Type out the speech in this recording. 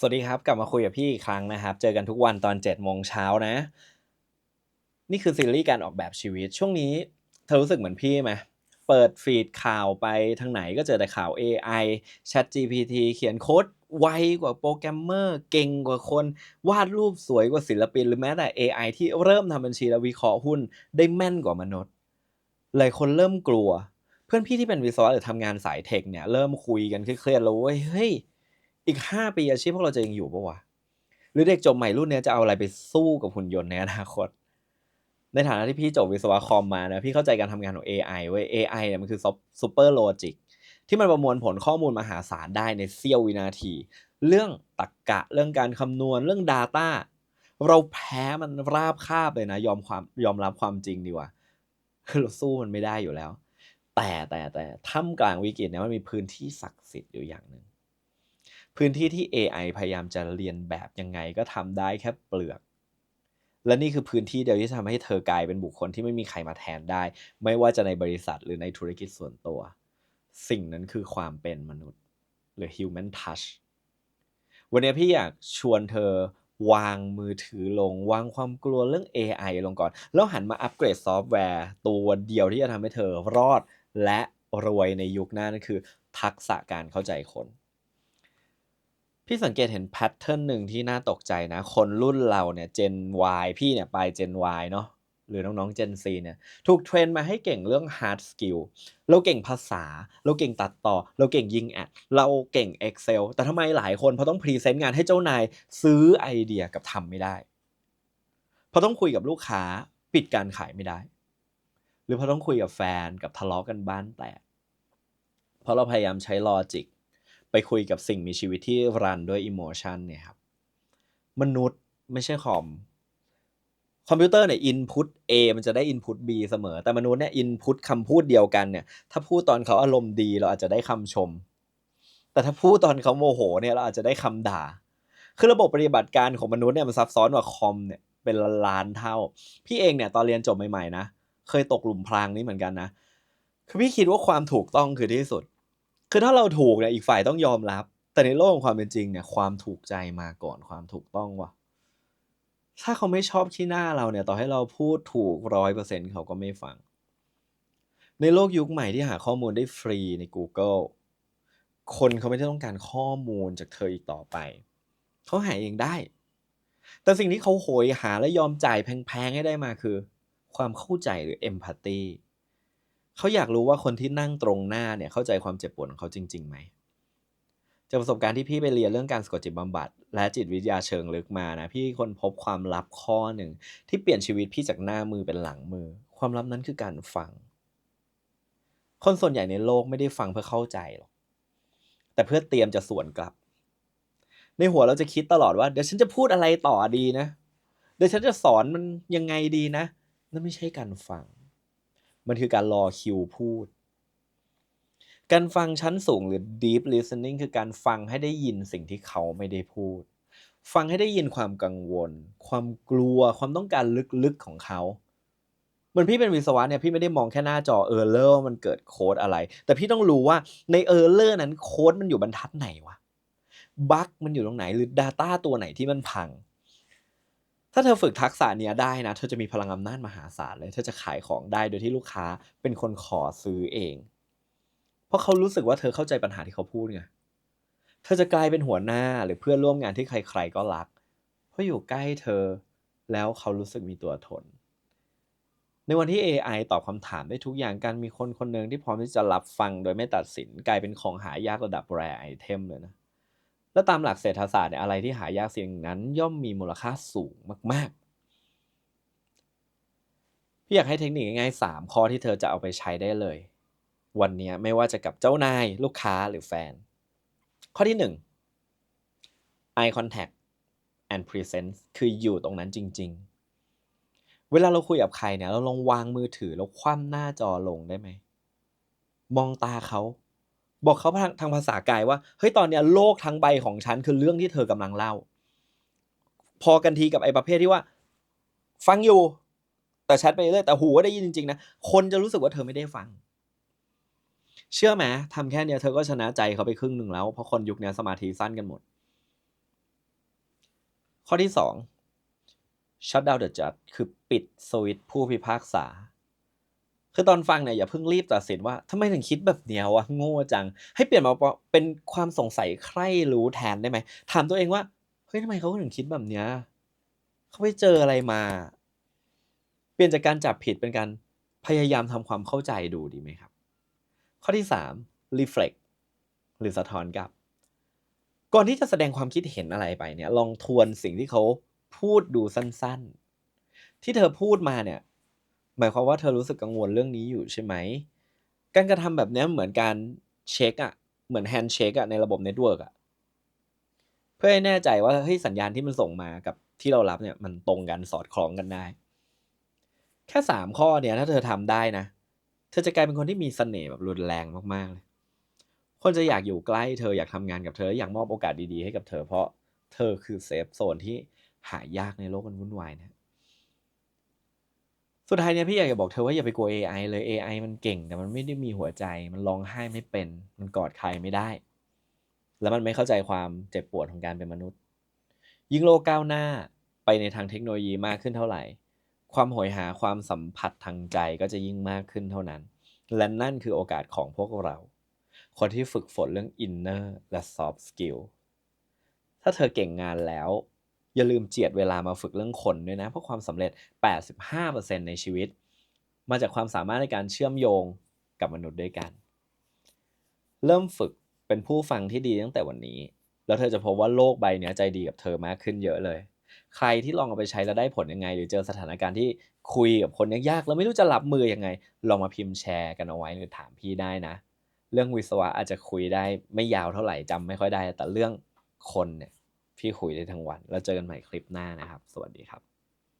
สวัสดีครับ กลับมาคุยกับพี่อีกครั้งนะครับ เจอกันทุกวันตอน7โมงเช้านะ นี่คือซีรีส์การออกแบบชีวิตช่วงนี้ เธอรู้สึกเหมือนพี่ไหมเปิดฟีดข่าวไปทางไหนก็เจอแต่ข่าว AI ChatGPT เขียนโค้ดไวกว่าโปรแกรมเมอร์เก่งกว่าคน วาดรูปสวยกว่าศิลปิน หรือแม้แต่ AI ที่เริ่มทำบัญชีและวิเคราะห์หุ้นได้แม่นกว่ามนุษย์หลายคนเริ่มกลัว เพื่อนพี่ที่เป็นวิศวะหรือทำงานสายเทคเนี่ยเริ่มคุยกันเครียดๆแล้วเว้ยเฮ้ย อีก 5 ปีอาชีพพวกเราจะยังอยู่ปะวะหรือเด็กจบใหม่รุ่นเนี้ยจะเอาอะไรไปสู้กับหุ่นยนต์ในอนาคต ในฐานะที่พี่จบวิศวะคอมมานะพี่เข้าใจการทำงานของ AI เว้ย AI เนี่ยมันคือซูเปอร์โลจิกที่มันประมวลผลข้อมูลมหาศาลได้ในเสี้ยววินาที เรื่องตรรกกะเรื่องการคำนวณเรื่อง Data เราแพ้มันราบคาบเลยนะ ยอมความยอมรับความจริงดีกว่าคือเราสู้มันไม่ได้อยู่แล้ว แต่แต่แต่ท่ามกลางวิกฤตเนี่ยมันมีพื้นที่ศักดิ์สิทธิ์อยู่อย่างหนึ่ง พื้นที่ที่ AI พยายามจะเรียนแบบยังไงก็ทำได้แค่เปลือก และนี่คือพื้นที่เดียวที่ทำให้เธอกลายเป็นบุคคลที่ไม่มีใครมาแทนได้ ไม่ว่าจะในบริษัทหรือในธุรกิจส่วนตัว สิ่งนั้นคือความเป็นมนุษย์ หรือ human touch วันนี้พี่อยากชวนเธอวางมือถือลง วางความกลัวเรื่อง AI ลงก่อน แล้วหันมาอัปเกรดซอฟต์แวร์ ตัวเดียวที่จะทำให้เธอรอดและรวยในยุคหน้านั่นคือ ทักษะการเข้าใจคน พี่สังเกตเห็นแพทเทิร์นหนึ่งที่น่าตกใจนะ คนรุ่นเราเนี่ย Gen Y พี่เนี่ยไปลาย Gen Y เนาะหรือน้องๆ Gen Z เนี่ยถูกเทรนมาให้เก่งเรื่อง hard skill เราเก่งภาษา เราเก่งตัดต่อ เราเก่งยิงแอด เราเก่ง Excel แต่ทำไมหลายคนพอต้องพรีเซนต์งานให้เจ้านายซื้อไอเดียกับทำไม่ได้ พอต้องคุยกับลูกค้าปิดการขายไม่ได้ หรือพอต้องคุยกับแฟนกับทะเลาะกันบ้านแตกเพราะเราพยายามใช้ลอจิก ไปคุยกับสิ่งมีชีวิตที่รันด้วยอิโมชันเนี่ยครับมนุษย์ไม่ใช่คอมคอมพิวเตอร์เนี่ยอินพุต A มันจะได้อินพุต B เสมอ แต่มนุษย์เนี่ยอินพุตคำพูดเดียวกันเนี่ย ถ้าพูดตอนเขาอารมณ์ดีเราอาจจะได้คำชม แต่ถ้าพูดตอนเขาโมโหเนี่ยเราอาจจะได้คำด่า คือระบบปฏิบัติการของมนุษย์เนี่ยมันซับซ้อนกว่าคอมเนี่ยเป็นล้านเท่า พี่เองเนี่ยตอนเรียนจบใหม่ๆนะ เคยตกหลุมพรางนี้เหมือนกันนะ คือพี่คิดว่าความถูกต้องคือที่สุด คือถ้าเราถูกเนี่ยอีกฝ่ายต้องยอมรับ แต่ในโลกของความเป็นจริงเนี่ยความถูกใจมาก่อนความถูกต้องว่ะถ้าเขาไม่ชอบที่หน้าเราเนี่ย ต่อให้เราพูดถูกร้อยเปอร์เซ็นต์เขาก็ไม่ฟัง ในโลกยุคใหม่ที่หาข้อมูลได้ฟรีใน Google คนเขาไม่ได้ต้องการข้อมูลจากเธออีกต่อไป เขาหาเองได้ แต่สิ่งที่เขาโหยหาและยอมจ่ายแพงๆให้ได้มาคือ ความเข้าใจหรือ empathy เขาอยากรู้ว่าคนที่นั่งตรงหน้าเนี่ยเข้าใจความเจ็บปวดของเขาจริงๆไหมจากประสบการณ์ที่พี่ไปเรียนเรื่องการสะกดจิตบำบัด และจิตวิทยาเชิงลึกมานะพี่คนพบความลับข้อหนึ่งที่เปลี่ยนชีวิตพี่จากหน้ามือเป็นหลังมือ ความลับนั้นคือการฟัง คนส่วนใหญ่ในโลกไม่ได้ฟังเพื่อเข้าใจหรอกแต่เพื่อเตรียมจะสวนกลับ ในหัวเราจะคิดตลอดว่าเดี๋ยวฉันจะพูดอะไรต่อดีนะ เดี๋ยวฉันจะสอนมันยังไงดีนะนั่นไม่ใช่การฟัง มันคือการรอคิวพูด การฟังชั้นสูงหรือ deep listening คือการฟังให้ได้ยินสิ่งที่เขาไม่ได้พูด ฟังให้ได้ยินความกังวล ความกลัวความต้องการลึกๆของเขาเหมือนพี่เป็นวิศวะเนี่ยพี่ไม่ได้มองแค่หน้าจอเออร์เลอร์มันเกิดโค้ดอะไร แต่พี่ต้องรู้ว่าในเออร์เลอร์นั้นโค้ดมันอยู่บรรทัดไหนวะบั๊กมันอยู่ตรงไหนหรือ Data ตัวไหนที่มันพัง ถ้าเธอฝึกทักษะเนี้ยได้นะ เธอจะมีพลังอำนาจมหาศาลเลย เธอจะขายของได้โดยที่ลูกค้าเป็นคนขอซื้อเอง เพราะเขารู้สึกว่าเธอเข้าใจปัญหาที่เขาพูดไง เธอจะกลายเป็นหัวหน้าหรือเพื่อนร่วมงานที่ใคร ๆ ก็รัก เพราะอยู่ใกล้เธอแล้วเขารู้สึกมีตัวตนในวันที่ AI ตอบคำถามได้ทุกอย่างการมีคนคนหนึ่งที่พร้อมที่จะรับฟังโดยไม่ตัดสินกลายเป็นของหายากระดับแรไอเทมเลยนะ แล้วตามหลักเศรษฐศาสตร์เนี่ยอะไรที่หายากสิ่งนั้นย่อมมีมูลค่าสูงมาก ๆ พี่อยากให้เทคนิคง่ายๆ3ข้อที่เธอจะเอาไปใช้ได้เลย วันนี้ไม่ว่าจะกับเจ้านายลูกค้าหรือแฟน ข้อที่ 1 eye contact and presence คืออยู่ตรงนั้นจริง ๆ เวลาเราคุยกับใครเนี่ยเราลองวางมือถือแล้วคว่ำหน้าจอลงได้ไหมมองตาเขา บอกเขาทางทางภาษากายว่าเฮ้ยตอนเนี้ยโลกทั้งใบของฉันคือเรื่องที่เธอกำลังเล่า พอกันทีกับไอ้ประเภทที่ว่า ฟังอยู่แต่แชทไปเรื่อยแต่หูก็ได้ยินจริงๆนะคนจะรู้สึกว่าเธอไม่ได้ฟัง เชื่อไหมทำแค่เนี้ยเธอก็ชนะใจเขาไปครึ่งหนึ่งแล้วเพราะคนยุคนี้สมาธิสั้นกันหมด ข้อที่2 shut down the judge คือปิดสวิตผู้พิพากษา คือตอนฟังเนี่ยอย่าเพิ่งรีบตัดสินว่าทำไมถึงคิดแบบเนี้ยวะโง่จัง ให้เปลี่ยนมาเป็นความสงสัยใคร่รู้แทนได้ไหมถามตัวเองว่าเฮ้ยทำไมเขาถึงคิดแบบเนี้ยเขาไปเจออะไรมา เปลี่ยนจากการจับผิดเป็นการพยายามทำความเข้าใจดูดีไหมครับ ข้อที่ 3 reflect หรือสะท้อนกลับ ก่อนที่จะแสดงความคิดเห็นอะไรไปเนี่ย ลองทวนสิ่งที่เขาพูดดูสั้นๆ ที่เธอพูดมาเนี่ย หมายความว่าเธอรู้สึกกังวลเรื่องนี้อยู่ใช่ไหม การกระทำแบบนี้เหมือนการเช็คอะเหมือนแฮนด์เช็คอะในระบบเน็ตเวิร์กอะเพื่อให้แน่ใจว่าเฮ้ยสัญญาณที่มันส่งมากับที่เรารับเนี่ยมันตรงกันสอดคล้องกันได้ แค่สามข้อเนี่ยถ้าเธอทำได้นะ เธอจะกลายเป็นคนที่มีเสน่ห์แบบรุนแรงมากๆเลย คนจะอยากอยู่ใกล้เธออยากทำงานกับเธออยากมอบโอกาสดีๆให้กับเธอเพราะเธอคือเซฟโซนที่หายากในโลกมันวุ่นวายนะ สุดท้ายเนี่ยพี่อยากจะบอกเธอว่าอย่าไปกลัว AI เลย AI มันเก่ง แต่มันไม่ได้มีหัวใจ มันร้องไห้ไม่เป็น มันกอดใครไม่ได้ แล้วมันไม่เข้าใจความเจ็บปวดของการเป็นมนุษย์ ยิ่งโลกก้าวหน้าไปในทางเทคโนโลยีมากขึ้นเท่าไหร่ ความโหยหาความสัมผัสทางใจก็จะยิ่งมากขึ้นเท่านั้น และนั่นคือโอกาสของพวกเรา คนที่ฝึกฝนเรื่อง inner และ soft skill ถ้าเธอเก่งงานแล้ว อย่าลืมเจียดเวลามาฝึกเรื่องคนด้วยนะ เพราะความสำเร็จ 85%ในชีวิต มาจากความสามารถในการเชื่อมโยงกับมนุษย์ด้วยกัน เริ่มฝึกเป็นผู้ฟังที่ดีตั้งแต่วันนี้ แล้วเธอจะพบว่าโลกใบนี้ใจดีกับเธอมากขึ้นเยอะเลย ใครที่ลองเอาไปใช้แล้วได้ผลยังไง หรือเจอสถานการณ์ที่คุยกับคนยากๆแล้วไม่รู้จะรับมือยังไง ลองมาพิมพ์แชร์กันเอาไว้หรือถามพี่ได้นะ เรื่องวิศวะอาจจะคุยได้ไม่ยาวเท่าไหร่จำไม่ค่อยได้ แต่เรื่องคนเนี่ย พี่คุยได้ทั้งวัน แล้วเจอกันใหม่คลิปหน้านะครับ สวัสดีครับ